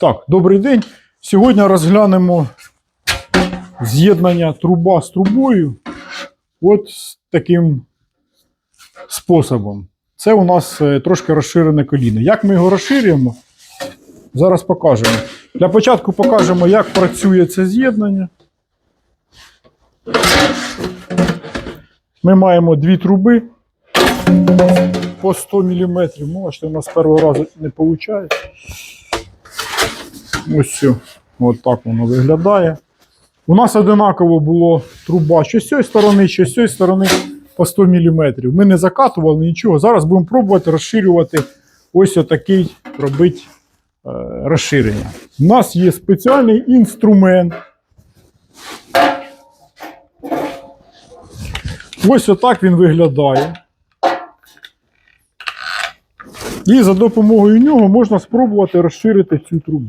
Так, добрий день. Сьогодні розглянемо з'єднання труба з трубою. От таким способом. Це у нас е, трошки розширене коліно. Як ми його розширюємо? Зараз покажемо. Для початку покажемо, як працює це з'єднання. Ми маємо дві труби по 100 мм. Бачите, у нас з першого разу не виходить. Ось все. От так воно виглядає. У нас одинаково було труба що з цієї сторони, що з цієї сторони по 100 мм. Ми не закатували нічого. Зараз будемо пробувати розширювати ось отакий робити е, розширення. У нас є спеціальний інструмент. Ось отак він виглядає. І за допомогою нього можна спробувати розширити цю трубу.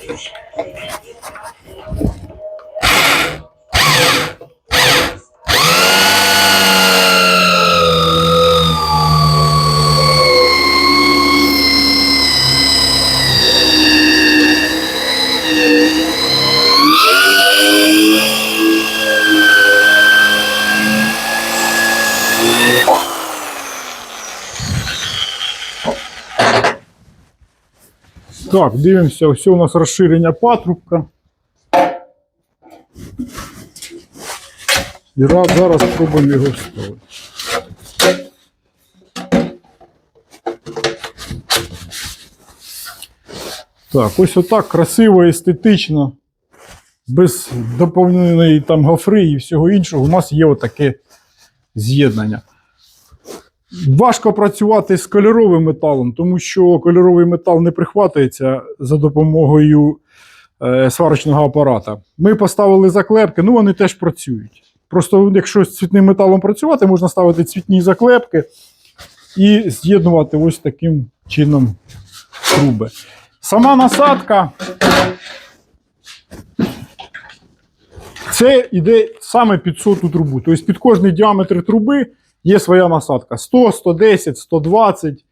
Thank you. Так, дивимося, все у нас розширення патрубка. І раз, зараз спробуємо його вставити. Так, ось отак красиво, естетично, без доповненої там гофри і всього іншого, у нас є отаке з'єднання. Важко працювати з кольоровим металом, тому що кольоровий метал не прихватується за допомогою е, сварочного апарата. Ми поставили заклепки, ну вони теж працюють. Просто якщо з цвітним металом працювати, можна ставити цвітні заклепки і з'єднувати ось таким чином труби. Сама насадка. Це йде саме під соту трубу. Тобто під кожний діаметр труби є своя насадка. 100, 110, 120.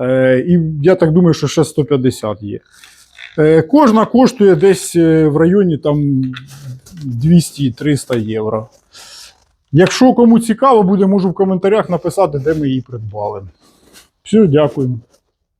Е, і я так думаю, що ще 150 є. Е, кожна коштує десь е, в районі там 200-300 євро. Якщо кому цікаво буде, можу в коментарях написати, де ми її придбали. Все, дякую.